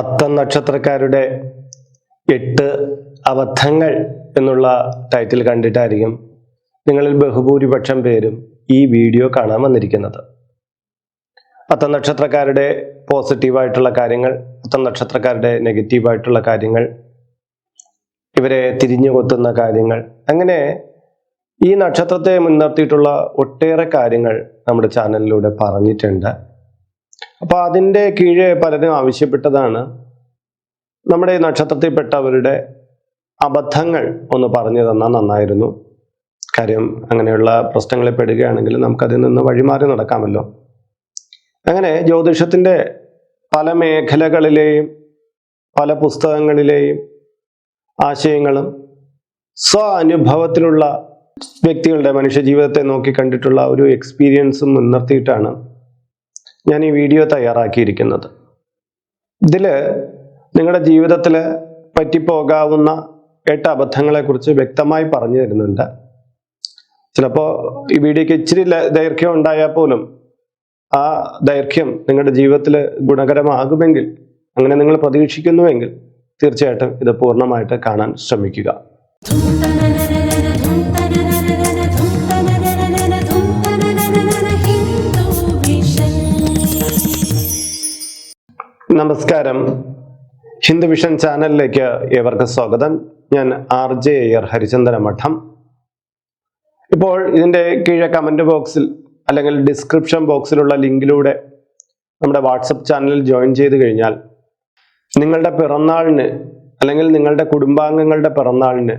അത്തം നക്ഷത്രക്കാരുടെ എട്ട് അബദ്ധങ്ങൾ എന്നുള്ള ടൈറ്റിൽ കണ്ടിട്ടായിരിക്കും നിങ്ങളിൽ ബഹുഭൂരിപക്ഷം പേരും ഈ വീഡിയോ കാണാൻ വന്നിരിക്കുന്നത്. പത്ത നക്ഷത്രക്കാരുടെ പോസിറ്റീവായിട്ടുള്ള കാര്യങ്ങൾ പത്ത നക്ഷത്രക്കാരുടെ നെഗറ്റീവായിട്ടുള്ള കാര്യങ്ങൾ ഇവരെ തിരിഞ്ഞു കൊത്തുന്ന കാര്യങ്ങൾ അങ്ങനെ ഈ നക്ഷത്രത്തെ മുൻനിർത്തിയിട്ടുള്ള ഒട്ടേറെ കാര്യങ്ങൾ നമ്മുടെ ചാനലിലൂടെ പറഞ്ഞിട്ടുണ്ട്. അപ്പൊ അതിന്റെ കീഴെ പലരും ആവശ്യപ്പെട്ടതാണ്. നമ്മുടെ ഈ നക്ഷത്രത്തിൽപ്പെട്ടവരുടെ അബദ്ധങ്ങൾ ഒന്ന് പറഞ്ഞു തന്നാൽ നന്നായിരുന്നു. കാര്യം അങ്ങനെയുള്ള പ്രശ്നങ്ങളിൽ പെടുകയാണെങ്കിൽ നമുക്കതിൽ നിന്ന് വഴിമാറി നടക്കാമല്ലോ. അങ്ങനെ ജ്യോതിഷത്തിന്റെ പല മേഖലകളിലെയും പല പുസ്തകങ്ങളിലെയും ആശയങ്ങളും സ്വ അനുഭവത്തിലുള്ള വ്യക്തികളുടെ മനുഷ്യ ജീവിതത്തെ നോക്കി കണ്ടിട്ടുള്ള ഒരു എക്സ്പീരിയൻസും മുൻനിർത്തിയിട്ടാണ് ഞാൻ ഈ വീഡിയോ തയ്യാറാക്കിയിരിക്കുന്നത്. ഇതിൽ നിങ്ങളുടെ ജീവിതത്തിൽ പറ്റിപ്പോകാവുന്ന എട്ട് അബദ്ധങ്ങളെക്കുറിച്ച് വ്യക്തമായി പറഞ്ഞു തരുന്നുണ്ട്. ചിലപ്പോൾ ഈ വീഡിയോക്ക് ഇച്ചിരി ദൈർഘ്യം ഉണ്ടായാൽ പോലും ആ ദൈർഘ്യം നിങ്ങളുടെ ജീവിതത്തിൽ ഗുണകരമാകുമെങ്കിൽ അങ്ങനെ നിങ്ങൾ പ്രതീക്ഷിക്കുന്നുവെങ്കിൽ തീർച്ചയായിട്ടും ഇത് പൂർണമായിട്ട് കാണാൻ ശ്രമിക്കുക. നമസ്കാരം. ഹിന്ദു വിഷൻ ചാനലിലേക്ക് ഏവർക്ക് സ്വാഗതം. ഞാൻ ആർ ജെ അയ്യർ ഹരിചന്ദന മഠം. ഇപ്പോൾ ഇതിന്റെ കീഴെ കമന്റ് ബോക്സിൽ അല്ലെങ്കിൽ ഡിസ്ക്രിപ്ഷൻ ബോക്സിലുള്ള ലിങ്കിലൂടെ നമ്മുടെ വാട്സപ്പ് ചാനലിൽ ജോയിൻ ചെയ്ത് കഴിഞ്ഞാൽ നിങ്ങളുടെ പിറന്നാളിന് അല്ലെങ്കിൽ നിങ്ങളുടെ കുടുംബാംഗങ്ങളുടെ പിറന്നാളിന്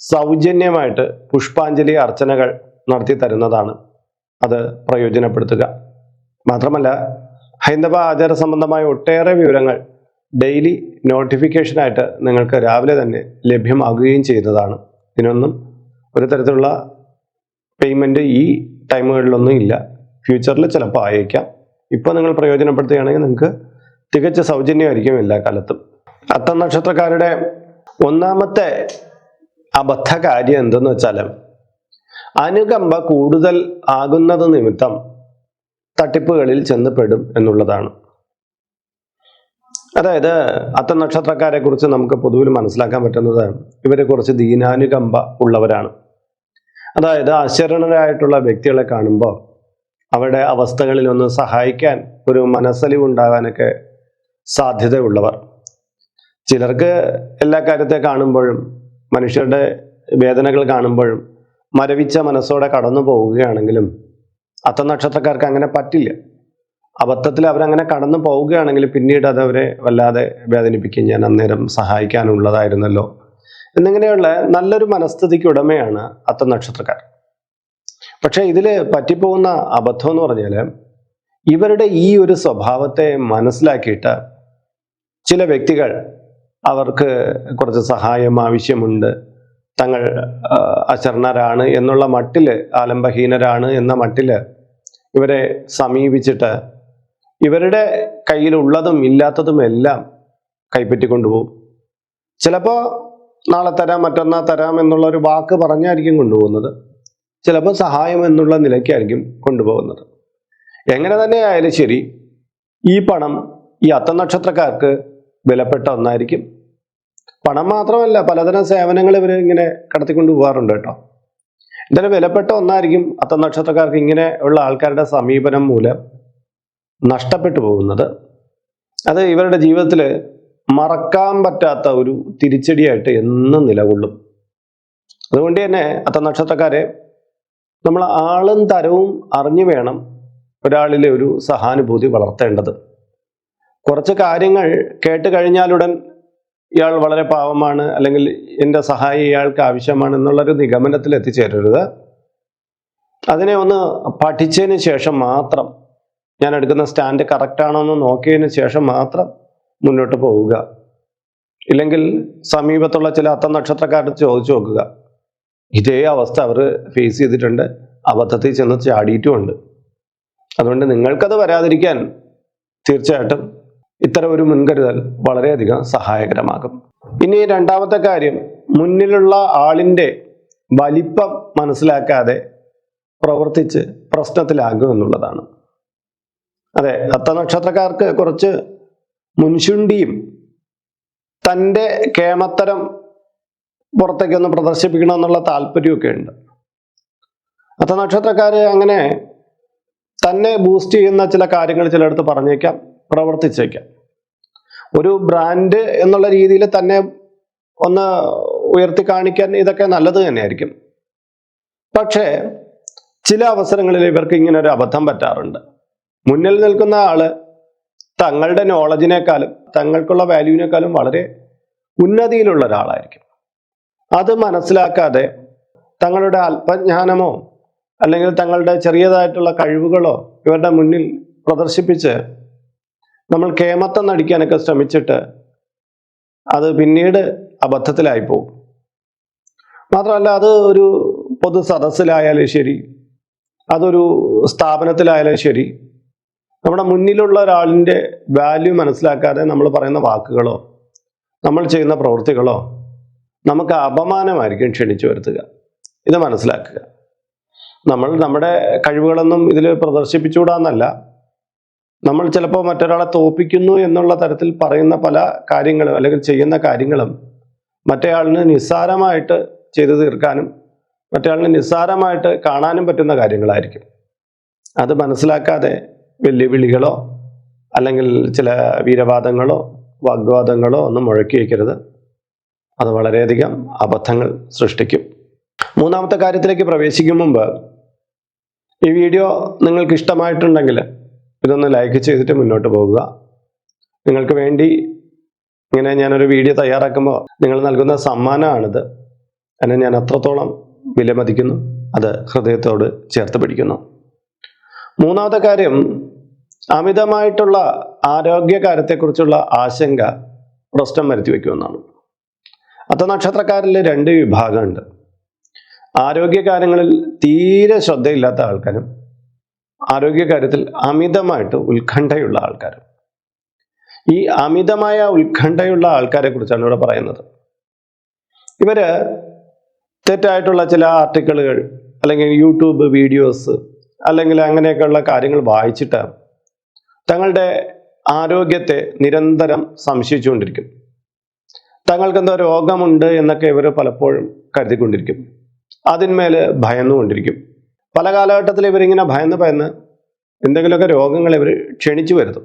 സൗജന്യമായിട്ട് പുഷ്പാഞ്ജലി അർച്ചനകൾ നടത്തി തരുന്നതാണ് അത് പ്രയോജനപ്പെടുത്തുക. മാത്രമല്ല ഹൈന്ദവ ആചാര സംബന്ധമായ ഒട്ടേറെ വിവരങ്ങൾ ഡെയിലി നോട്ടിഫിക്കേഷനായിട്ട് നിങ്ങൾക്ക് രാവിലെ തന്നെ ലഭ്യമാകുകയും ചെയ്യുന്നതാണ് ഇതിനൊന്നും ഒരു തരത്തിലുള്ള പേയ്മെന്റ് ഈ ടൈമുകളിലൊന്നും ഇല്ല. ഫ്യൂച്ചറിൽ ചിലപ്പോൾ ആയേക്കാം. ഇപ്പോൾ നിങ്ങൾ പ്രയോജനപ്പെടുത്തുകയാണെങ്കിൽ നിങ്ങൾക്ക് തികച്ച സൗജന്യമായിരിക്കും എല്ലാ കാലത്തും. അത്ത നക്ഷത്രക്കാരുടെ ഒന്നാമത്തെ അബദ്ധ കാര്യം എന്തെന്ന് വെച്ചാൽ അനുകമ്പ കൂടുതൽ ആകുന്നത് നിമിത്തം തട്ടിപ്പുകളിൽ ചെന്നപ്പെടും എന്നുള്ളതാണ്. അതായത് അത്തം നക്ഷത്രക്കാരെ കുറിച്ച് നമുക്ക് പൊതുവിൽ മനസ്സിലാക്കാൻ പറ്റുന്നത് ഇവരെ കുറച്ച് ദീനാനുകമ്പ ഉള്ളവരാണ്. അതായത് അശരണരായിട്ടുള്ള വ്യക്തികളെ കാണുമ്പോൾ അവരുടെ അവസ്ഥകളിൽ ഒന്ന് സഹായിക്കാൻ ഒരു മനസ്സലിവുണ്ടാകാനൊക്കെ സാധ്യതയുള്ളവർ. ചിലർക്ക് എല്ലാ കാര്യത്തെ കാണുമ്പോഴും മനുഷ്യരുടെ വേദനകൾ കാണുമ്പോഴും മരവിച്ച മനസ്സോടെ കടന്നു പോവുകയാണെങ്കിലും അത്ത നക്ഷത്രക്കാർക്ക് അങ്ങനെ പറ്റില്ല. അബദ്ധത്തിൽ അവരങ്ങനെ കടന്നു പോവുകയാണെങ്കിൽ പിന്നീട് അത് അവരെ വല്ലാതെ വേദനിപ്പിക്കും ഞാൻ അന്നേരം സഹായിക്കാനുള്ളതായിരുന്നല്ലോ. എന്നിങ്ങനെയുള്ള നല്ലൊരു മനസ്ഥിതിക്ക് ഉടമയാണ് അത്ത നക്ഷത്രക്കാർ പക്ഷെ ഇതിൽ പറ്റിപ്പോകുന്ന അബദ്ധം എന്ന് പറഞ്ഞാൽ ഇവരുടെ ഈ ഒരു സ്വഭാവത്തെ മനസ്സിലാക്കിയിട്ട് ചില വ്യക്തികൾ അവർക്ക് കുറച്ച് സഹായം ആവശ്യമുണ്ട്. തങ്ങൾ അശരണരാണ് എന്നുള്ള മട്ടിൽ ആലംബഹീനരാണ് എന്ന മട്ടിൽ ഇവരെ സമീപിച്ചിട്ട് ഇവരുടെ കയ്യിലുള്ളതും ഇല്ലാത്തതും എല്ലാം കൈപ്പറ്റി കൊണ്ടുപോകും. ചിലപ്പോൾ നാളെ തരാം മറ്റന്നാ തരാം എന്നുള്ള ഒരു വാക്ക് പറഞ്ഞായിരിക്കും കൊണ്ടുപോകുന്നത്. ചിലപ്പോൾ സഹായം എന്നുള്ള നിലയ്ക്കായിരിക്കും കൊണ്ടുപോകുന്നത്. എങ്ങനെ തന്നെ ആയാലും ശരി ഈ പണം ഈ അത്ത നക്ഷത്രക്കാർക്ക് വിലപ്പെട്ട ഒന്നായിരിക്കും. പണം മാത്രമല്ല പലതരം സേവനങ്ങൾ ഇവർ ഇങ്ങനെ കടത്തിക്കൊണ്ട് പോകാറുണ്ട് കേട്ടോ. ഇതിന് വിലപ്പെട്ട ഒന്നായിരിക്കും അത്ത നക്ഷത്രക്കാർക്ക് ഇങ്ങനെ ഉള്ള ആൾക്കാരുടെ സമീപനം മൂലം നഷ്ടപ്പെട്ടു പോകുന്നത്. അത് ഇവരുടെ ജീവിതത്തിൽ മറക്കാൻ പറ്റാത്ത ഒരു തിരിച്ചടിയായിട്ട് എന്നും നിലകൊള്ളും. അതുകൊണ്ട് തന്നെ അത്ത നക്ഷത്രക്കാരെ നമ്മൾ ആളും തരവും അറിഞ്ഞു വേണം ഒരാളിലെ ഒരു സഹാനുഭൂതി വളർത്തേണ്ടത്. കുറച്ച് കാര്യങ്ങൾ കേട്ട് കഴിഞ്ഞാലുടൻ ഇയാൾ വളരെ പാവമാണ് അല്ലെങ്കിൽ എന്റെ സഹായം ഇയാൾക്ക് ആവശ്യമാണ് എന്നുള്ളൊരു നിഗമനത്തിൽ എത്തിച്ചേരരുത്. അതിനെ ഒന്ന് പഠിച്ചതിന് ശേഷം മാത്രം ഞാൻ എടുക്കുന്ന സ്റ്റാൻഡ് കറക്റ്റാണോ എന്ന് നോക്കിയതിന് ശേഷം മാത്രം മുന്നോട്ട് പോവുക. ഇല്ലെങ്കിൽ സമീപത്തുള്ള ചില അത്ത നക്ഷത്രക്കാരുടെ ചോദിച്ചു നോക്കുക. ഇതേ അവസ്ഥ അവർ ഫേസ് ചെയ്തിട്ടുണ്ട് അബദ്ധത്തിൽ ചെന്ന് ചാടിയിട്ടുമുണ്ട്. അതുകൊണ്ട് നിങ്ങൾക്കത് വരാതിരിക്കാൻ തീർച്ചയായിട്ടും ഇത്തരം ഒരു മുൻകരുതൽ വളരെയധികം സഹായകരമാകും. ഇനി രണ്ടാമത്തെ കാര്യം മുന്നിലുള്ള ആളിന്റെ വലിപ്പം മനസ്സിലാക്കാതെ പ്രവർത്തിച്ച് പ്രശ്നത്തിലാകും എന്നുള്ളതാണ്. അതെ നക്ഷത്രക്കാർക്ക് കുറച്ച് മുൻശുണ്ടിയും തന്റെ കേമത്തരം പുറത്തേക്കൊന്ന് പ്രദർശിപ്പിക്കണമെന്നുള്ള താല്പര്യമൊക്കെ ഉണ്ട്. അത്ത നക്ഷത്രക്കാർ അങ്ങനെ തന്നെ ബൂസ്റ്റ് ചെയ്യുന്ന ചില കാര്യങ്ങൾ ചിലയിടത്ത് പറഞ്ഞേക്കാം. പ്രവർത്തിച്ചേക്കാം. ഒരു ബ്രാൻഡ് എന്നുള്ള രീതിയിൽ തന്നെ ഒന്ന് ഉയർത്തി കാണിക്കാൻ ഇതൊക്കെ നല്ലത് തന്നെയായിരിക്കും. പക്ഷേ ചില അവസരങ്ങളിൽ ഇവർക്ക് ഇങ്ങനെ ഒരു അബദ്ധം പറ്റാറുണ്ട്. മുന്നിൽ നിൽക്കുന്ന ആൾ തങ്ങളുടെ നോളജിനേക്കാളും തങ്ങൾക്കുള്ള വാല്യൂവിനേക്കാളും വളരെ ഉന്നതിയിലുള്ള ഒരാളായിരിക്കും. അത് മനസ്സിലാക്കാതെ തങ്ങളുടെ അല്പജ്ഞാനമോ അല്ലെങ്കിൽ തങ്ങളുടെ ചെറിയതായിട്ടുള്ള കഴിവുകളോ ഇവരുടെ മുന്നിൽ പ്രദർശിപ്പിച്ച് നമ്മൾ കേമത്തം നടിക്കാനൊക്കെ ശ്രമിച്ചിട്ട് അത് പിന്നീട് അബദ്ധത്തിലായി പോകും മാത്രമല്ല അത് ഒരു പൊതു സദസ്സിലായാലും ശരി അതൊരു സ്ഥാപനത്തിലായാലും ശരി നമ്മുടെ മുന്നിലുള്ള ഒരാളിന്റെ വാല്യൂ മനസ്സിലാക്കാതെ നമ്മൾ പറയുന്ന വാക്കുകളോ നമ്മൾ ചെയ്യുന്ന പ്രവൃത്തികളോ നമുക്ക് അപമാനമായിരിക്കും ക്ഷണിച്ചു വരുത്തുക. ഇത് മനസ്സിലാക്കുക. നമ്മൾ നമ്മുടെ കഴിവുകളൊന്നും ഇതിൽ പ്രദർശിപ്പിച്ചുകൂടാന്നല്ല. നമ്മൾ ചിലപ്പോൾ മറ്റൊരാളെ തോപ്പിക്കുന്നു എന്നുള്ള തരത്തിൽ പറയുന്ന പല കാര്യങ്ങളും അല്ലെങ്കിൽ ചെയ്യുന്ന കാര്യങ്ങളും മറ്റേയാളിന് നിസ്സാരമായിട്ട് ചെയ്തു തീർക്കാനും മറ്റേയാളിന് നിസ്സാരമായിട്ട് കാണാനും പറ്റുന്ന കാര്യങ്ങളായിരിക്കും. അത് മനസ്സിലാക്കാതെ വെല്ലുവിളികളോ അല്ലെങ്കിൽ ചില വീരവാദങ്ങളോ വാഗ്വാദങ്ങളോ ഒന്നും മുഴക്കി വയ്ക്കരുത്. അത് വളരെയധികം അബദ്ധങ്ങൾ സൃഷ്ടിക്കും. മൂന്നാമത്തെ കാര്യത്തിലേക്ക് പ്രവേശിക്കും മുമ്പ് ഈ വീഡിയോ നിങ്ങൾക്ക് ഇഷ്ടമായിട്ടുണ്ടെങ്കിൽ ഇതൊന്ന് ലൈക്ക് ചെയ്തിട്ട് മുന്നോട്ട് പോകുക. നിങ്ങൾക്ക് വേണ്ടി ഇങ്ങനെ ഞാനൊരു വീഡിയോ തയ്യാറാക്കുമ്പോൾ നിങ്ങൾ നൽകുന്ന സമ്മാനമാണിത്. അതിനെ ഞാൻ അത്രത്തോളം വിലമതിക്കുന്നു. അത് ഹൃദയത്തോട് ചേർത്ത് പിടിക്കുന്നു. മൂന്നാമത്തെ കാര്യം അമിതമായിട്ടുള്ള ആരോഗ്യകാര്യത്തെക്കുറിച്ചുള്ള ആശങ്ക പ്രശ്നം വരുത്തി വയ്ക്കുമെന്നാണ്. അത്ത നക്ഷത്രക്കാരിൽ രണ്ട് വിഭാഗമുണ്ട്. ആരോഗ്യകാര്യങ്ങളിൽ തീരെ ശ്രദ്ധയില്ലാത്ത ആൾക്കാരും ആരോഗ്യകാര്യത്തിൽ അമിതമായിട്ട് ഉത്കണ്ഠയുള്ള ആൾക്കാർ ഈ അമിതമായ ഉത്കണ്ഠയുള്ള ആൾക്കാരെ കുറിച്ചാണ് ഇവിടെ പറയുന്നത്. ഇവർ തെറ്റായിട്ടുള്ള ചില ആർട്ടിക്കിളുകൾ അല്ലെങ്കിൽ യൂട്യൂബ് വീഡിയോസ് അല്ലെങ്കിൽ അങ്ങനെയൊക്കെയുള്ള കാര്യങ്ങൾ വായിച്ചിട്ട് തങ്ങളുടെ ആരോഗ്യത്തെ നിരന്തരം സംശയിച്ചുകൊണ്ടിരിക്കും. തങ്ങൾക്ക് എന്തോ രോഗമുണ്ട് എന്നൊക്കെ ഇവർ പലപ്പോഴും കരുതിക്കൊണ്ടിരിക്കും. അതിന്മേൽ ഭയന്നുകൊണ്ടിരിക്കും. പല കാലഘട്ടത്തിൽ ഇവരിങ്ങനെ ഭയന്ന് ഭയന്ന് എന്തെങ്കിലുമൊക്കെ രോഗങ്ങൾ ഇവർ ക്ഷണിച്ചു വരുത്തും.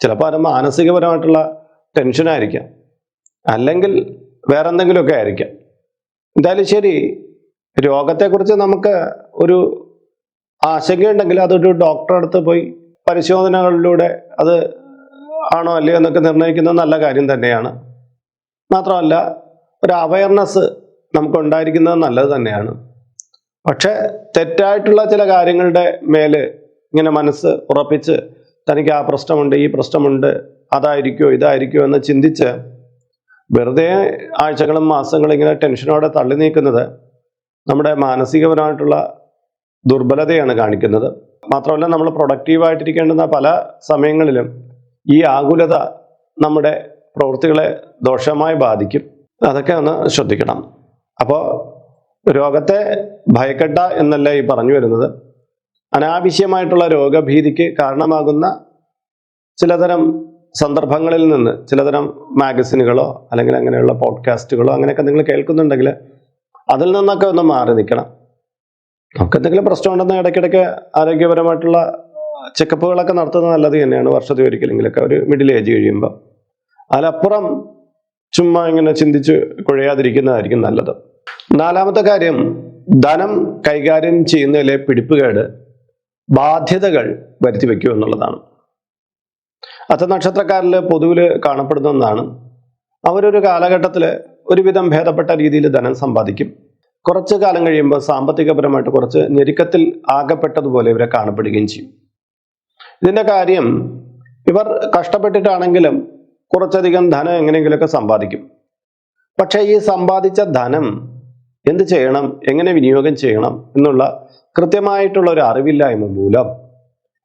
ചിലപ്പോൾ അത് മാനസികപരമായിട്ടുള്ള ടെൻഷനായിരിക്കാം അല്ലെങ്കിൽ വേറെ എന്തെങ്കിലുമൊക്കെ ആയിരിക്കാം. എന്തായാലും ശരി രോഗത്തെക്കുറിച്ച് നമുക്ക് ഒരു ആശങ്കയുണ്ടെങ്കിൽ അതൊരു ഡോക്ടറെ അടുത്ത് പോയി പരിശോധനകളിലൂടെ അത് ആണോ അല്ലയോ എന്നൊക്കെ നിർണയിക്കുന്നത് നല്ല കാര്യം തന്നെയാണ്. മാത്രമല്ല ഒരു അവയർനെസ് നമുക്ക് ഉണ്ടായിരിക്കുന്നത് നല്ലത് തന്നെയാണ്. പക്ഷെ തെറ്റായിട്ടുള്ള ചില കാര്യങ്ങളുടെ മേൽ ഇങ്ങനെ മനസ്സ് ഉറപ്പിച്ച് തനിക്ക് ആ പ്രശ്നമുണ്ട് ഈ പ്രശ്നമുണ്ട് അതായിരിക്കോ ഇതായിരിക്കോ എന്ന് ചിന്തിച്ച് വെറുതെ ആഴ്ചകളും മാസങ്ങളും ഇങ്ങനെ ടെൻഷനോടെ തള്ളി നീക്കുന്നത് നമ്മുടെ മാനസികപരമായിട്ടുള്ള ദുർബലതയാണ് കാണിക്കുന്നത്. മാത്രമല്ല നമ്മൾ പ്രൊഡക്റ്റീവായിട്ടിരിക്കേണ്ടുന്ന പല സമയങ്ങളിലും ഈ ആകുലത നമ്മുടെ പ്രവൃത്തികളെ ദോഷമായി ബാധിക്കും. അതൊക്കെ ഒന്ന് ശ്രദ്ധിക്കണം. അപ്പോൾ രോഗത്തെ ഭയക്കട്ട എന്നല്ല ഈ പറഞ്ഞു വരുന്നത്? അനാവശ്യമായിട്ടുള്ള രോഗഭീതിക്ക് കാരണമാകുന്ന ചിലതരം സന്ദർഭങ്ങളിൽ നിന്ന് ചിലതരം മാഗസിനുകളോ അല്ലെങ്കിൽ അങ്ങനെയുള്ള പോഡ്കാസ്റ്റുകളോ അങ്ങനെയൊക്കെ നിങ്ങൾ കേൾക്കുന്നുണ്ടെങ്കിൽ അതിൽ നിന്നൊക്കെ ഒന്ന് മാറി നിൽക്കണം. നമുക്ക് എന്തെങ്കിലും പ്രശ്നമുണ്ടെന്ന് ഇടയ്ക്കിടയ്ക്ക് ആരോഗ്യപരമായിട്ടുള്ള ചെക്കപ്പുകളൊക്കെ നടത്തുന്നത് നല്ലത് തന്നെയാണ്. വർഷത്തിൽ ഒരിക്കലെങ്കിലൊക്കെ ഒരു മിഡിൽ ഏജ് കഴിയുമ്പോൾ അതിലപ്പുറം ചുമ്മാ ഇങ്ങനെ ചിന്തിച്ച് കുഴയാതിരിക്കുന്നതായിരിക്കും നല്ലത്. നാലാമത്തെ കാര്യം ധനം കൈകാര്യം ചെയ്യുന്നതിലെ പിടിപ്പുകേട് ബാധ്യതകൾ വരുത്തി വയ്ക്കൂ എന്നുള്ളതാണ്. അത്ത നക്ഷത്രക്കാരിൽ പൊതുവിൽ കാണപ്പെടുന്ന ഒന്നാണ്. അവരൊരു കാലഘട്ടത്തിൽ ഒരുവിധം ഭേദപ്പെട്ട രീതിയിൽ ധനം സമ്പാദിക്കും. കുറച്ച് കാലം കഴിയുമ്പോൾ സാമ്പത്തികപരമായിട്ട് കുറച്ച് ഞെരുക്കത്തിൽ ആകപ്പെട്ടതുപോലെ ഇവരെ കാണപ്പെടുകയും ചെയ്യും. ഇതിന്റെ കാര്യം ഇവർ കഷ്ടപ്പെട്ടിട്ടാണെങ്കിലും കുറച്ചധികം ധനം എങ്ങനെയെങ്കിലുമൊക്കെ സമ്പാദിക്കും. പക്ഷേ ഈ സമ്പാദിച്ച ധനം എന്ത് ചെയ്യണം? എങ്ങനെ വിനിയോഗം ചെയ്യണം? എന്നുള്ള കൃത്യമായിട്ടുള്ള ഒരു അറിവില്ലായ്മ മൂലം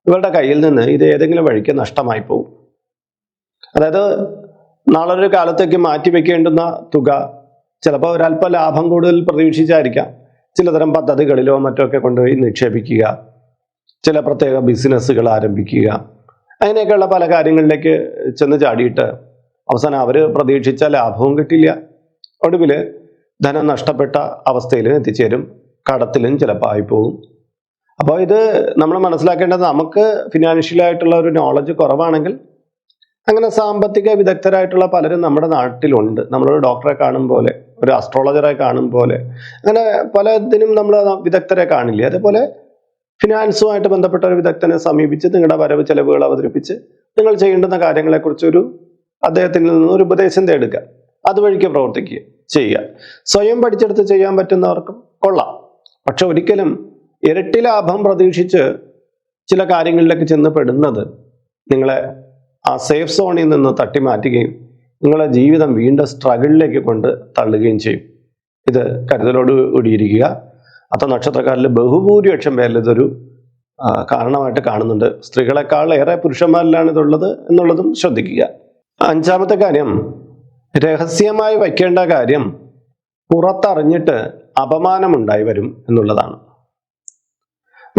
ഇവരുടെ കയ്യിൽ നിന്ന് ഇത് ഏതെങ്കിലും വഴിക്ക് നഷ്ടമായി പോകും. അതായത് നാളൊരു കാലത്തേക്ക് മാറ്റി വെക്കേണ്ടുന്ന തുക ചിലപ്പോൾ ഒരല്പ ലാഭം കൂടുതൽ പ്രതീക്ഷിച്ചായിരിക്കാം. ചിലതരം പദ്ധതികളിലോ മറ്റോ ഒക്കെ കൊണ്ടുപോയി നിക്ഷേപിക്കുക. ചില പ്രത്യേക ബിസിനസ്സുകൾ ആരംഭിക്കുക. അങ്ങനെയൊക്കെയുള്ള പല കാര്യങ്ങളിലേക്ക് ചെന്ന് ചാടിയിട്ട് അവസാനം അവർ പ്രതീക്ഷിച്ച ലാഭവും കിട്ടില്ല. ഒടുവിൽ ധനം നഷ്ടപ്പെട്ട അവസ്ഥയിലും എത്തിച്ചേരും. കടത്തിലും ചിലപ്പോൾ ആയിപ്പോകും. അപ്പോൾ ഇത് നമ്മൾ മനസ്സിലാക്കേണ്ടത് നമുക്ക് ഫിനാൻഷ്യലായിട്ടുള്ള ഒരു നോളജ് കുറവാണെങ്കിൽ അങ്ങനെ സാമ്പത്തിക വിദഗ്ധരായിട്ടുള്ള പലരും നമ്മുടെ നാട്ടിലുണ്ട്. നമ്മളൊരു ഡോക്ടറെ കാണും പോലെ ഒരു അസ്ട്രോളജറെ കാണും പോലെ അങ്ങനെ പലതിനും നമ്മൾ വിദഗ്ധരെ കാണില്ല? അതേപോലെ ഫിനാൻസുമായിട്ട് ബന്ധപ്പെട്ട ഒരു വിദഗ്ധനെ സമീപിച്ച് നിങ്ങളുടെ വരവ് ചെലവുകൾ അവതരിപ്പിച്ച് നിങ്ങൾ ചെയ്യേണ്ടുന്ന കാര്യങ്ങളെക്കുറിച്ചൊരു അദ്ദേഹത്തിൽ നിന്ന് ഒരു ഉപദേശം തേടുക. അതുവഴിക്ക് പ്രവർത്തിക്കുക. ചെയ്യുക. സ്വയം പഠിച്ചെടുത്ത് ചെയ്യാൻ പറ്റുന്നവർക്കും കൊള്ളാം. പക്ഷെ ഒരിക്കലും ഇരട്ടി ലാഭം പ്രതീക്ഷിച്ച് ചില കാര്യങ്ങളിലേക്ക് ചെന്ന് പെടുന്നത് നിങ്ങളെ ആ സേഫ് സോണിൽ നിന്ന് തട്ടി മാറ്റുകയും നിങ്ങളെ ജീവിതം വീണ്ടും സ്ട്രഗിളിലേക്ക് കൊണ്ട് തള്ളുകയും ചെയ്യും. ഇത് കരുതലോട് കൂടിയിരിക്കുക അത്ത നക്ഷത്രക്കാരിൽ ബഹുഭൂരിപക്ഷം പേരിൽ ഇതൊരു കാരണമായിട്ട് കാണുന്നുണ്ട്. സ്ത്രീകളെക്കാൾ ഏറെ പുരുഷന്മാരിലാണ് ഇതുള്ളത് എന്നുള്ളതും ശ്രദ്ധിക്കുക. അഞ്ചാമത്തെ കാര്യം രഹസ്യമായി വയ്ക്കേണ്ട കാര്യം പുറത്തറിഞ്ഞിട്ട് അപമാനമുണ്ടായി വരും എന്നുള്ളതാണ്.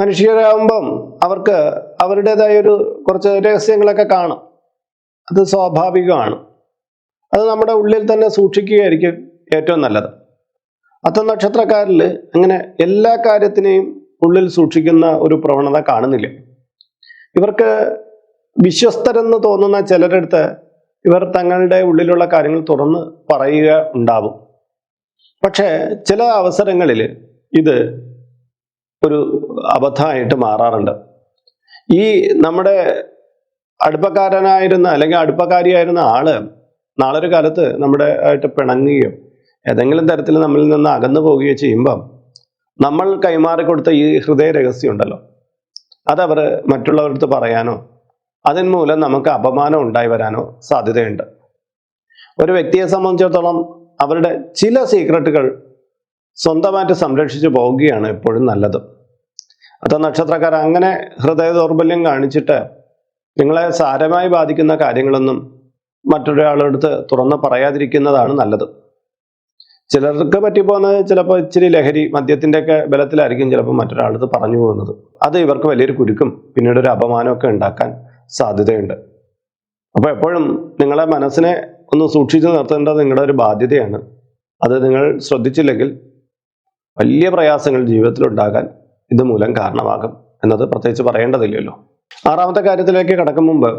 മനുഷ്യരാകുമ്പം അവർക്ക് അവരുടേതായ ഒരു കുറച്ച് രഹസ്യങ്ങളൊക്കെ കാണും. അത് സ്വാഭാവികമാണ്. അത് നമ്മുടെ ഉള്ളിൽ തന്നെ സൂക്ഷിക്കുകയായിരിക്കും ഏറ്റവും നല്ലത്. അത്ത നക്ഷത്രക്കാരിൽ അങ്ങനെ എല്ലാ കാര്യത്തിനെയും ഉള്ളിൽ സൂക്ഷിക്കുന്ന ഒരു പ്രവണത കാണുന്നില്ല. ഇവർക്ക് വിശ്വസ്തരെന്ന് തോന്നുന്ന ചിലരടുത്ത് ഇവർ തങ്ങളുടെ ഉള്ളിലുള്ള കാര്യങ്ങൾ തുറന്ന് പറയുക ഉണ്ടാവും. പക്ഷേ ചില അവസരങ്ങളിൽ ഇത് ഒരു അബദ്ധമായിട്ട് മാറാറുണ്ട്. ഈ നമ്മുടെ അടുപ്പക്കാരനായിരുന്ന അല്ലെങ്കിൽ അടുപ്പക്കാരിയായിരുന്ന ആൾ നാളെ ഒരു കാലത്ത് നമ്മുടെ ആയിട്ട് പിണങ്ങുകയോ ഏതെങ്കിലും തരത്തിൽ നമ്മളിൽ നിന്ന് അകന്നു പോവുകയോ ചെയ്യുമ്പം നമ്മൾ കൈമാറി കൊടുത്ത ഈ ഹൃദയ രഹസ്യം ഉണ്ടല്ലോ. അതവർ മറ്റുള്ളവരടുത്ത് പറയാനോ അതിന് മൂലം നമുക്ക് അപമാനം ഉണ്ടായി വരാനോ സാധ്യതയുണ്ട്. ഒരു വ്യക്തിയെ സംബന്ധിച്ചിടത്തോളം അവരുടെ ചില സീക്രട്ടുകൾ സ്വന്തമായിട്ട് സംരക്ഷിച്ചു പോവുകയാണ് എപ്പോഴും നല്ലത്. അത് നക്ഷത്രക്കാർ അങ്ങനെ ഹൃദയ ദൗർബല്യം കാണിച്ചിട്ട് നിങ്ങളെ സാരമായി ബാധിക്കുന്ന കാര്യങ്ങളൊന്നും മറ്റൊരാളെടുത്ത് തുറന്ന് പറയാതിരിക്കുന്നതാണ് നല്ലത്. ചിലർക്ക് പറ്റിപ്പോകുന്നത് ചിലപ്പോൾ ഇച്ചിരി ലഹരി മദ്യത്തിന്റെ ഒക്കെ ബലത്തിലായിരിക്കും ചിലപ്പോൾ മറ്റൊരാളടുത്ത് പറഞ്ഞു പോകുന്നത്. അത് ഇവർക്ക് വലിയൊരു കുരുക്കും പിന്നീട് ഒരു അപമാനമൊക്കെ ഉണ്ടാക്കാൻ സാധ്യതയുണ്ട്. അപ്പോൾ എപ്പോഴും നിങ്ങളെ മനസ്സിനെ ഒന്ന് സൂക്ഷിച്ചു നിർത്തേണ്ടത് നിങ്ങളുടെ ഒരു ബാധ്യതയാണ്. അത് നിങ്ങൾ ശ്രദ്ധിച്ചില്ലെങ്കിൽ വലിയ പ്രയാസങ്ങൾ ജീവിതത്തിൽ ഉണ്ടാകാൻ ഇത് മൂലം കാരണമാകും എന്നത് പ്രത്യേകിച്ച് പറയേണ്ടതില്ലല്ലോ. ആറാമത്തെ കാര്യത്തിലേക്ക് കടക്കും മുമ്പ്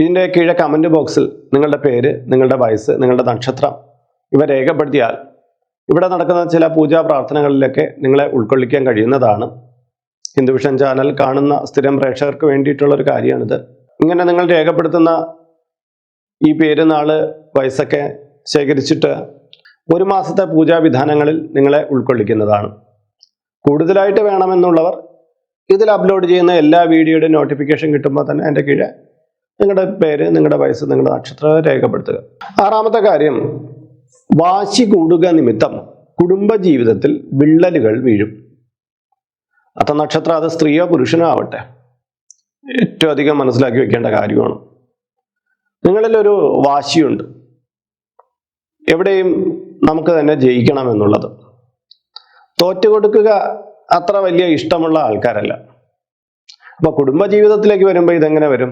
ഇതിന്റെ കീഴെ കമന്റ് ബോക്സിൽ നിങ്ങളുടെ പേര് നിങ്ങളുടെ വയസ്സ് നിങ്ങളുടെ നക്ഷത്രം ഇവ രേഖപ്പെടുത്തിയാൽ ഇവിടെ നടക്കുന്ന ചില പൂജാ പ്രാർത്ഥനകളിലൊക്കെ നിങ്ങളെ ഉൾക്കൊള്ളിക്കാൻ കഴിയുന്നതാണ്. ഹിന്ദുവിഷൻ ചാനൽ കാണുന്ന സ്ഥിരം പ്രേക്ഷകർക്ക് വേണ്ടിയിട്ടുള്ള ഒരു കാര്യമാണിത്. ഇങ്ങനെ നിങ്ങൾ രേഖപ്പെടുത്തുന്ന ഈ പേര് വയസ്സൊക്കെ ശേഖരിച്ചിട്ട് ഒരു മാസത്തെ പൂജാവിധാനങ്ങളിൽ നിങ്ങളെ ഉൾക്കൊള്ളിക്കുന്നതാണ്. കൂടുതലായിട്ട് വേണമെന്നുള്ളവർ ഇതിൽ അപ്ലോഡ് ചെയ്യുന്ന എല്ലാ വീഡിയോയുടെ നോട്ടിഫിക്കേഷൻ കിട്ടുമ്പോൾ തന്നെ എന്റെ കീഴെ നിങ്ങളുടെ പേര് നിങ്ങളുടെ വയസ്സ് നിങ്ങളുടെ നക്ഷത്രം രേഖപ്പെടുത്തുക. ആറാമത്തെ കാര്യം വാശി കൂടുക നിമിത്തം കുടുംബ ജീവിതത്തിൽ വിള്ളലുകൾ വീഴും. അത്ത നക്ഷത്രം അത് സ്ത്രീയോ പുരുഷനോ ആവട്ടെ. ഏറ്റവും അധികം മനസ്സിലാക്കി വെക്കേണ്ട കാര്യമാണ്. നിങ്ങളിൽ ഒരു വാശിയുണ്ട്. എവിടെയും നമുക്ക് തന്നെ ജയിക്കണം എന്നുള്ളത്. തോറ്റു കൊടുക്കുക അത്ര വലിയ ഇഷ്ടമുള്ള ആൾക്കാരല്ല. അപ്പൊ കുടുംബ ജീവിതത്തിലേക്ക് വരുമ്പോൾ ഇതെങ്ങനെ വരും?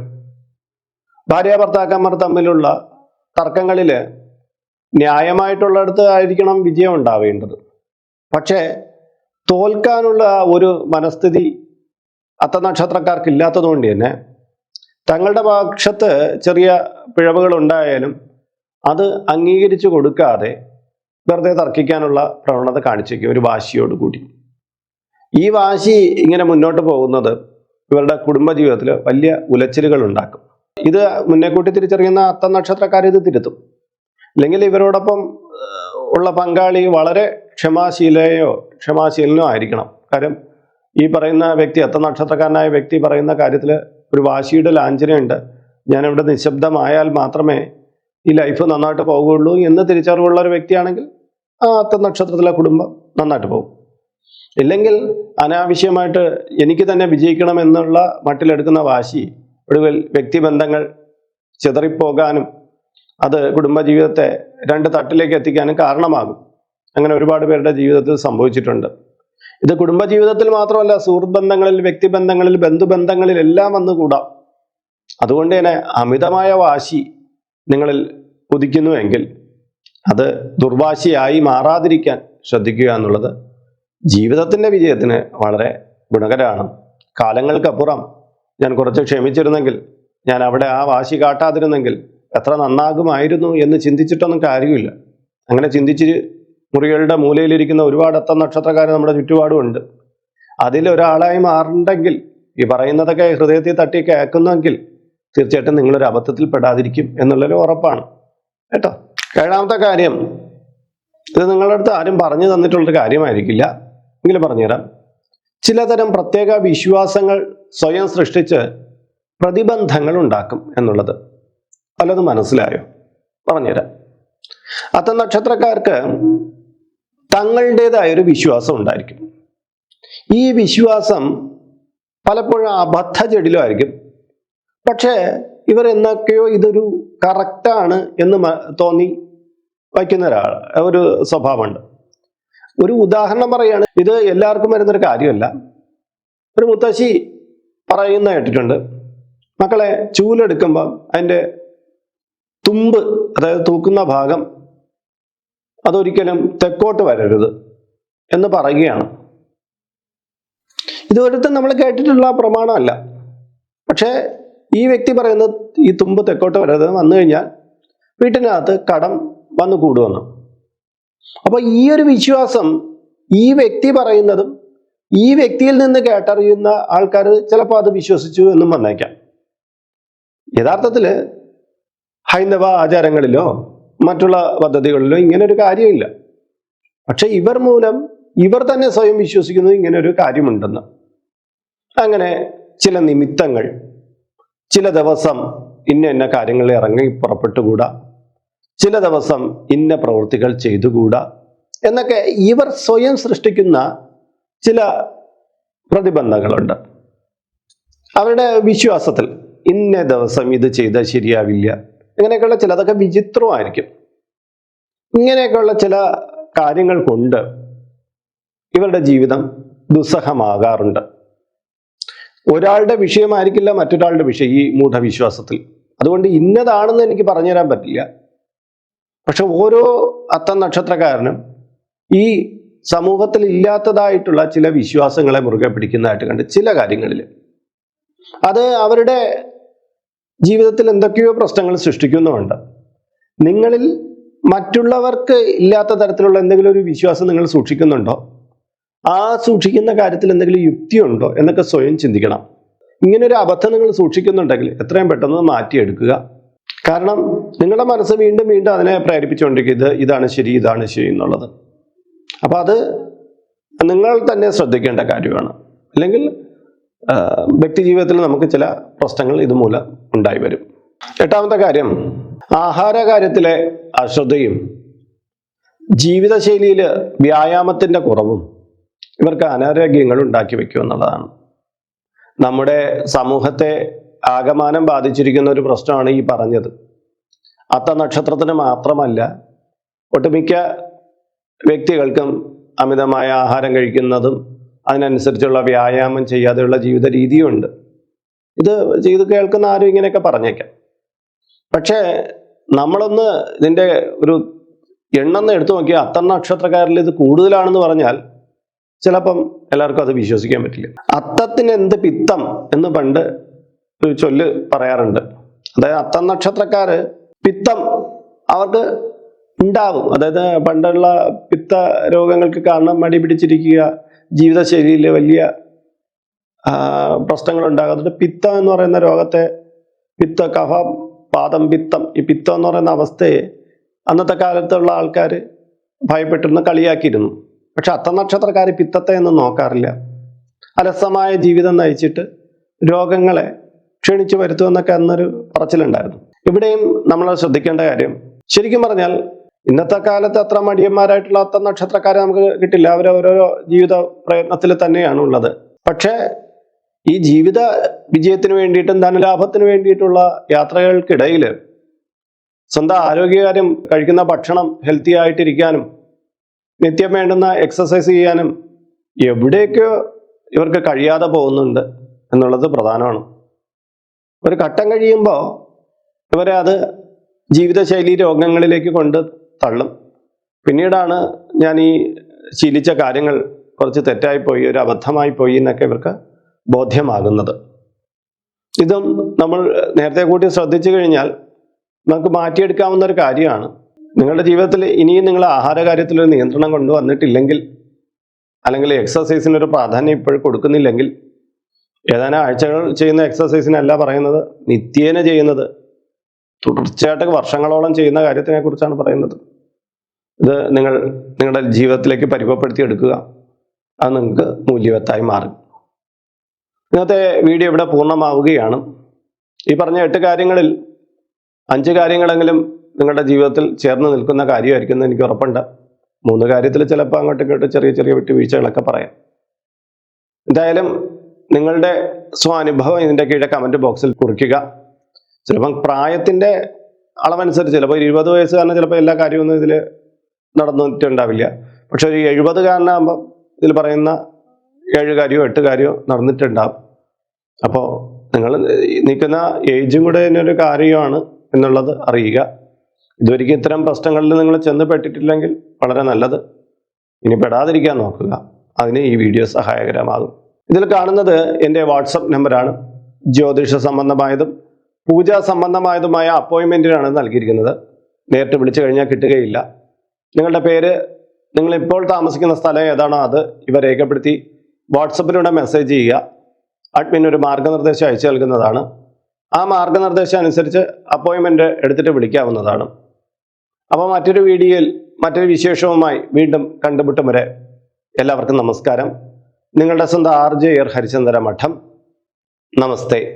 ഭാര്യ ഭർത്താക്കന്മാർ തമ്മിലുള്ള തർക്കങ്ങളിൽ ന്യായമായിട്ടുള്ളിടത്ത് ആയിരിക്കണം വിജയം ഉണ്ടാവേണ്ടത്. പക്ഷേ തോൽക്കാനുള്ള ഒരു മനസ്ഥിതി അത്ത നക്ഷത്രക്കാർക്ക് ഇല്ലാത്തതുകൊണ്ട് തന്നെ തങ്ങളുടെ പക്ഷത്ത് ചെറിയ പിഴവുകൾ ഉണ്ടായാലും അത് അംഗീകരിച്ചു കൊടുക്കാതെ വെറുതെ തർക്കിക്കാനുള്ള പ്രവണത കാണിച്ചേക്കും ഒരു വാശിയോടുകൂടി ഈ വാശി ഇങ്ങനെ മുന്നോട്ട് പോകുന്നത് ഇവരുടെ കുടുംബ ജീവിതത്തിൽ വലിയ ഉലച്ചിലുകൾ ഉണ്ടാക്കും. ഇത് മുന്നേ കൂട്ടി തിരിച്ചറിയുന്ന അത്ത നക്ഷത്രക്കാർ ഇത് തിരുത്തും. അല്ലെങ്കിൽ ഇവരോടൊപ്പം ഉള്ള പങ്കാളി വളരെ ക്ഷമാശീലയോ ക്ഷമാശീലനോ ആയിരിക്കണം. കാര്യം ഈ പറയുന്ന വ്യക്തി അത്ത നക്ഷത്രക്കാരനായ വ്യക്തി പറയുന്ന കാര്യത്തിൽ ഒരു വാശിയുടെ ലാഞ്ചനയുണ്ട്. ഞാനിവിടെ നിശബ്ദമായാൽ മാത്രമേ ഈ ലൈഫ് നന്നായിട്ട് പോകുള്ളൂ എന്ന് തിരിച്ചറിവുള്ള ഒരു വ്യക്തിയാണെങ്കിൽ ആ അത്ത നക്ഷത്രത്തിലെ കുടുംബം നന്നായിട്ട് പോകും. ഇല്ലെങ്കിൽ അനാവശ്യമായിട്ട് എനിക്ക് തന്നെ വിജയിക്കണം എന്നുള്ള മട്ടിലെടുക്കുന്ന വാശി ഒടുവിൽ വ്യക്തിബന്ധങ്ങൾ ചിതറിപ്പോകാനും അത് കുടുംബജീവിതത്തെ രണ്ട് തട്ടിലേക്ക് എത്തിക്കാനും കാരണമാകും. അങ്ങനെ ഒരുപാട് പേരുടെ ജീവിതത്തിൽ സംഭവിച്ചിട്ടുണ്ട്. ഇത് കുടുംബജീവിതത്തിൽ മാത്രമല്ല സുഹൃത്ത് ബന്ധങ്ങളിൽ വ്യക്തിബന്ധങ്ങളിൽ ബന്ധുബന്ധങ്ങളിൽ എല്ലാം വന്നുകൂടാം. അതുകൊണ്ട് തന്നെ അമിതമായ വാശി നിങ്ങളിൽ ഉദിക്കുന്നുവെങ്കിൽ അത് ദുർവാശിയായി മാറാതിരിക്കാൻ ശ്രദ്ധിക്കുക എന്നുള്ളത് ജീവിതത്തിന്റെ വിജയത്തിന് വളരെ ഗുണകരമാണ്. കാലങ്ങൾക്കപ്പുറം ഞാൻ കുറച്ച് ക്ഷമിച്ചിരുന്നെങ്കിൽ ഞാൻ അവിടെ ആ വാശി കാട്ടാതിരുന്നെങ്കിൽ എത്ര നന്നാകുമായിരുന്നു എന്ന് ചിന്തിച്ചിട്ടൊന്നും കാര്യമില്ല. അങ്ങനെ ചിന്തിച്ച് മുറികളുടെ മൂലയിലിരിക്കുന്ന ഒരുപാട് അത്ത നക്ഷത്രക്കാർ നമ്മുടെ ചുറ്റുപാടുമുണ്ട്. അതിലൊരാളായി മാറണ്ടെങ്കിൽ ഈ പറയുന്നതൊക്കെ ഹൃദയത്തിൽ തട്ടി കേൾക്കുന്നെങ്കിൽ തീർച്ചയായിട്ടും നിങ്ങളൊരു അബദ്ധത്തിൽ പെടാതിരിക്കും എന്നുള്ളൊരു ഉറപ്പാണ്. കേട്ടോ? ഏഴാമത്തെ കാര്യം ഇത് നിങ്ങളുടെ അടുത്ത് ആരും പറഞ്ഞു തന്നിട്ടുള്ളൊരു കാര്യമായിരിക്കില്ല. എങ്കിലും പറഞ്ഞുതരാം. ചിലതരം പ്രത്യേക വിശ്വാസങ്ങൾ സ്വയം സൃഷ്ടിച്ച് പ്രതിബന്ധങ്ങൾ ഉണ്ടാക്കും എന്നുള്ളത്. പലതും മനസ്സിലായോ? പറഞ്ഞുതരാം. അത്ത നക്ഷത്രക്കാർക്ക് തങ്ങളുടേതായ ഒരു വിശ്വാസം ഉണ്ടായിരിക്കും. ഈ വിശ്വാസം പലപ്പോഴും അബദ്ധ ചെടിലും ആയിരിക്കും പക്ഷേ ഇവർ എന്നൊക്കെയോ ഇതൊരു കറക്റ്റാണ് എന്ന് തോന്നി വയ്ക്കുന്ന ഒരാൾ ഒരു സ്വഭാവമുണ്ട്. ഒരു ഉദാഹരണം പറയുകയാണ് ഇത് എല്ലാവർക്കും വരുന്നൊരു കാര്യമല്ല. ഒരു മുത്തശ്ശി പറയുന്ന കേട്ടിട്ടുണ്ട്. മക്കളെ ചൂലെടുക്കുമ്പോൾ അതിന്റെ തുമ്പ് അതായത് തൂക്കുന്ന ഭാഗം അതൊരിക്കലും തെക്കോട്ട് വരരുത് എന്ന് പറയുകയാണ്. ഇതുവരത്തെ നമ്മൾ കേട്ടിട്ടുള്ള പ്രമാണമല്ല. പക്ഷേ ഈ വ്യക്തി പറയുന്നത് ഈ തുമ്പ് തെക്കോട്ട് വരരുത് വന്നു കഴിഞ്ഞാൽ വീട്ടിനകത്ത് കടം വന്നു കൂടുമെന്ന്. അപ്പോൾ ഈ ഒരു വിശ്വാസം ഈ വ്യക്തി പറയുന്നതും ഈ വ്യക്തിയിൽ നിന്ന് കേട്ടറിയുന്ന ആൾക്കാർ ചിലപ്പോൾ അത് വിശ്വസിച്ചു എന്നും വന്നേക്കാം. യഥാർത്ഥത്തിൽ ഹൈന്ദവ ആചാരങ്ങളിലോ മറ്റുള്ള പദ്ധതികളിലോ ഇങ്ങനെ ഒരു കാര്യമില്ല. പക്ഷെ ഇവർ മൂലം ഇവർ തന്നെ സ്വയം വിശ്വസിക്കുന്നത് ഇങ്ങനെ ഒരു കാര്യമുണ്ടെന്ന്. അങ്ങനെ ചില നിമിത്തങ്ങൾ ചില ദിവസം ഇന്ന ഇന്ന കാര്യങ്ങളിൽ ഇറങ്ങി പുറപ്പെട്ടുകൂടാ ചില ദിവസം ഇന്ന പ്രവൃത്തികൾ ചെയ്തുകൂടാ എന്നൊക്കെ ഇവർ സ്വയം സൃഷ്ടിക്കുന്ന ചില പ്രതിബന്ധങ്ങളുണ്ട്. അവരുടെ വിശ്വാസത്തിൽ ഇന്ന ദിവസം ഇത് ചെയ്താൽ ശരിയാവില്ല ഇങ്ങനെയൊക്കെയുള്ള ചിലതൊക്കെ വിചിത്രമായിരിക്കും. ഇങ്ങനെയൊക്കെയുള്ള ചില കാര്യങ്ങൾ കൊണ്ട് ഇവരുടെ ജീവിതം ദുസ്സഹമാകാറുണ്ട്. ഒരാളുടെ വിഷയമായിരിക്കില്ല മറ്റൊരാളുടെ വിഷയം ഈ മൂഢവിശ്വാസത്തിൽ. അതുകൊണ്ട് ഇന്നതാണെന്ന് എനിക്ക് പറഞ്ഞു പറഞ്ഞുതരാൻ പറ്റില്ല. പക്ഷെ ഓരോ അത്ത നക്ഷത്രക്കാരനും ഈ സമൂഹത്തിൽ ഇല്ലാത്തതായിട്ടുള്ള ചില വിശ്വാസങ്ങളെ മുറുകെ പിടിക്കുന്നതായിട്ട് കണ്ട് ചില കാര്യങ്ങളിൽ അത് അവരുടെ ജീവിതത്തിൽ എന്തൊക്കെയോ പ്രശ്നങ്ങൾ സൃഷ്ടിക്കുന്നുമുണ്ട്. നിങ്ങളിൽ മറ്റുള്ളവർക്ക് ഇല്ലാത്ത തരത്തിലുള്ള എന്തെങ്കിലും ഒരു വിശ്വാസം നിങ്ങൾ സൂക്ഷിക്കുന്നുണ്ടോ? ആ സൂക്ഷിക്കുന്ന കാര്യത്തിൽ എന്തെങ്കിലും യുക്തിയുണ്ടോ എന്നൊക്കെ സ്വയം ചിന്തിക്കണം. ഇങ്ങനൊരു അബദ്ധം നിങ്ങൾ സൂക്ഷിക്കുന്നുണ്ടെങ്കിൽ എത്രയും പെട്ടെന്ന് മാറ്റിയെടുക്കുക. കാരണം നിങ്ങളുടെ മനസ്സ് വീണ്ടും വീണ്ടും അതിനെ പ്രേരിപ്പിച്ചുകൊണ്ടിരിക്കും ഇത് ഇതാണ് ശരി ഇതാണ് ശരി എന്നുള്ളത്. അപ്പോൾ അത് നിങ്ങൾ തന്നെ ശ്രദ്ധിക്കേണ്ട കാര്യമാണ്. അല്ലെങ്കിൽ വ്യക്തി ജീവിതത്തിൽ നമുക്ക് ചില പ്രശ്നങ്ങൾ ഇതുമൂലം ഉണ്ടായി വരും. എട്ടാമത്തെ കാര്യം ആഹാര കാര്യത്തിലെ അശ്രദ്ധയും ജീവിതശൈലിയിൽ വ്യായാമത്തിന്റെ കുറവും ഇവർക്ക് അനാരോഗ്യങ്ങൾ ഉണ്ടാക്കി വെക്കും എന്നുള്ളതാണ്. നമ്മുടെ സമൂഹത്തെ ആകമാനം ബാധിച്ചിരിക്കുന്ന ഒരു പ്രശ്നമാണ് ഈ പറഞ്ഞത്. അത്ത നക്ഷത്രത്തിന് മാത്രമല്ല ഒട്ടുമിക്ക വ്യക്തികൾക്കും അമിതമായ ആഹാരം കഴിക്കുന്നതും അതിനനുസരിച്ചുള്ള വ്യായാമം ചെയ്യാതെയുള്ള ജീവിത രീതിയുണ്ട്. ഇത് ചെയ്ത് കേൾക്കുന്ന ആരും ഇങ്ങനെയൊക്കെ പറഞ്ഞേക്കാം. പക്ഷേ നമ്മളൊന്ന് ഇതിന്റെ ഒരു എണ്ണെന്ന് എടുത്തു നോക്കിയാൽ അത്ത നക്ഷത്രക്കാരിൽ ഇത് കൂടുതലാണെന്ന് പറഞ്ഞാൽ ചിലപ്പം എല്ലാവർക്കും അത് വിശ്വസിക്കാൻ പറ്റില്ല. അത്തത്തിന് എന്ത് പിത്തം എന്ന് പണ്ട് ഒരു ചൊല്ല് പറയാറുണ്ട്. അതായത് അത്ത നക്ഷത്രക്കാര് പിത്തം അവർക്ക് ഉണ്ടാവും. അതായത് പണ്ടുള്ള പിത്ത രോഗങ്ങൾക്ക് കാരണം മടി പിടിച്ചിരിക്കുക ജീവിതശൈലിയിൽ വലിയ പ്രശ്നങ്ങൾ ഉണ്ടാകുന്നുണ്ട് പിത്തം എന്ന് പറയുന്ന രോഗത്തെ പിത്ത കഫ പാദം പിത്തം ഈ പിത്തം എന്ന് പറയുന്ന അവസ്ഥയെ അന്നത്തെ കാലത്തുള്ള ആൾക്കാർ ഭയപ്പെട്ടിരുന്നു കളിയാക്കിയിരുന്നു. പക്ഷെ അത്തനക്ഷത്രക്കാർ പിത്തത്തെ ഒന്നും നോക്കാറില്ല. അലസമായ ജീവിതം നയിച്ചിട്ട് രോഗങ്ങളെ ക്ഷണിച്ചു വരുത്തുമെന്നൊക്കെ അന്നൊരു പറച്ചിലുണ്ടായിരുന്നു. ഇവിടെയും നമ്മൾ ശ്രദ്ധിക്കേണ്ട കാര്യം ശരിക്കും പറഞ്ഞാൽ ഇന്നത്തെ കാലത്ത് അത്ര മടിയന്മാരായിട്ടുള്ള അത്ര നക്ഷത്രക്കാരെ നമുക്ക് കിട്ടില്ല. അവർ ഓരോരോ ജീവിത പ്രയത്നത്തിൽ തന്നെയാണ് ഉള്ളത്. പക്ഷേ ഈ ജീവിത വിജയത്തിന് വേണ്ടിയിട്ടും ധനലാഭത്തിന് വേണ്ടിയിട്ടുള്ള യാത്രകൾക്കിടയിൽ സ്വന്തം ആരോഗ്യകാര്യം കഴിക്കുന്ന ഭക്ഷണം ഹെൽത്തി ആയിട്ടിരിക്കാനും നിത്യം വേണ്ടുന്ന എക്സസൈസ് ചെയ്യാനും എവിടെയൊക്കെയോ ഇവർക്ക് കഴിയാതെ പോകുന്നുണ്ട് എന്നുള്ളത് പ്രധാനമാണ്. ഒരു ഘട്ടം കഴിയുമ്പോൾ ഇവരെ അത് ജീവിതശൈലി രോഗങ്ങളിലേക്ക് കൊണ്ട് തള്ളും. പിന്നീടാണ് ഞാൻ ഈ ശീലിച്ച കാര്യങ്ങൾ കുറച്ച് തെറ്റായിപ്പോയി ഒരു അബദ്ധമായി പോയി എന്നൊക്കെ ഇവർക്ക് ബോധ്യമാകുന്നത്. ഇതും നമ്മൾ നേരത്തെ കൂട്ടി ശ്രദ്ധിച്ചു കഴിഞ്ഞാൽ നമുക്ക് മാറ്റിയെടുക്കാവുന്ന ഒരു കാര്യമാണ്. നിങ്ങളുടെ ജീവിതത്തിൽ ഇനിയും നിങ്ങൾ ആഹാര കാര്യത്തിൽ ഒരു നിയന്ത്രണം കൊണ്ടുവന്നിട്ടില്ലെങ്കിൽ അല്ലെങ്കിൽ എക്സസൈസിന് ഒരു പ്രാധാന്യം ഇപ്പോഴും കൊടുക്കുന്നില്ലെങ്കിൽ ഏതാനും ആഴ്ചകൾ ചെയ്യുന്ന എക്സസൈസിനല്ല പറയുന്നത് നിത്യേന ചെയ്യുന്നത് തുടർച്ചയായിട്ട് വർഷങ്ങളോളം ചെയ്യുന്ന കാര്യത്തിനെ കുറിച്ചാണ് പറയുന്നത്. ഇത് നിങ്ങൾ നിങ്ങളുടെ ജീവിതത്തിലേക്ക് പരിഭവപ്പെടുത്തി എടുക്കുക. അത് നിങ്ങൾക്ക് മൂല്യവത്തായി മാറും. ഇന്നത്തെ വീഡിയോ ഇവിടെ പൂർണമാവുകയാണ്. ഈ പറഞ്ഞ എട്ട് കാര്യങ്ങളിൽ അഞ്ച് കാര്യങ്ങളെങ്കിലും നിങ്ങളുടെ ജീവിതത്തിൽ ചേർന്ന് നിൽക്കുന്ന കാര്യമായിരിക്കും എന്ന് എനിക്ക് ഉറപ്പുണ്ട്. മൂന്ന് കാര്യത്തിൽ ചിലപ്പോൾ അങ്ങോട്ടും ഇങ്ങോട്ടും ചെറിയ ചെറിയ വിട്ടുവീഴ്ചകളൊക്കെ പറയാം. എന്തായാലും നിങ്ങളുടെ സ്വാനുഭവം ഇതിന്റെ കീഴെ കമന്റ് ബോക്സിൽ കുറിക്കുക. ചിലപ്പം പ്രായത്തിന്റെ അളവനുസരിച്ച് ചിലപ്പോൾ ഇരുപത് വയസ്സുകാരന് ചിലപ്പോൾ എല്ലാ കാര്യമൊന്നും ഇതിൽ നടന്നിട്ടുണ്ടാവില്ല. പക്ഷെ ഒരു എഴുപതുകാരനാകുമ്പോൾ ഇതിൽ പറയുന്ന ഏഴ് കാര്യമോ എട്ട് കാര്യമോ നടന്നിട്ടുണ്ടാവും. അപ്പോൾ നിങ്ങൾ നിൽക്കുന്ന ഏജും കൂടെ തന്നെ ഒരു കാര്യമാണ് എന്നുള്ളത് അറിയുക. ഇതുവരെയ്ക്കും ഇത്തരം പ്രശ്നങ്ങളിൽ നിങ്ങൾ ചെന്ന് പെട്ടിട്ടില്ലെങ്കിൽ വളരെ നല്ലത്. ഇനി പെടാതിരിക്കാൻ നോക്കുക. അതിന് ഈ വീഡിയോ സഹായകരമാകും. ഇതിൽ കാണുന്നത് എന്റെ വാട്സപ്പ് നമ്പറാണ്. ജ്യോതിഷ സംബന്ധമായതും പൂജാ സംബന്ധമായതുമായ അപ്പോയിൻമെന്റിനാണ് നൽകിയിരിക്കുന്നത്. നേരിട്ട് വിളിച്ചു കഴിഞ്ഞാൽ കിട്ടുകയില്ല. നിങ്ങളുടെ പേര് നിങ്ങൾ ഇപ്പോൾ താമസിക്കുന്ന സ്ഥലം ഏതാണോ അത് ഇവ രേഖപ്പെടുത്തി വാട്സപ്പിലൂടെ മെസ്സേജ് ചെയ്യുക. അഡ്മിൻ ഒരു മാർഗനിർദ്ദേശം അയച്ചു നൽകുന്നതാണ്. ആ മാർഗനിർദ്ദേശം അനുസരിച്ച് അപ്പോയിൻമെന്റ് എടുത്തിട്ട് വിളിക്കാവുന്നതാണ്. അപ്പോൾ മറ്റൊരു വീഡിയോയിൽ മറ്റൊരു വിശേഷവുമായി വീണ്ടും കണ്ടുമുട്ടും വരെ എല്ലാവർക്കും നമസ്കാരം. നിങ്ങളുടെ സ്വന്തം ആർ ജെ എർ ഹരിചന്ദ്ര മഠം. നമസ്തേ.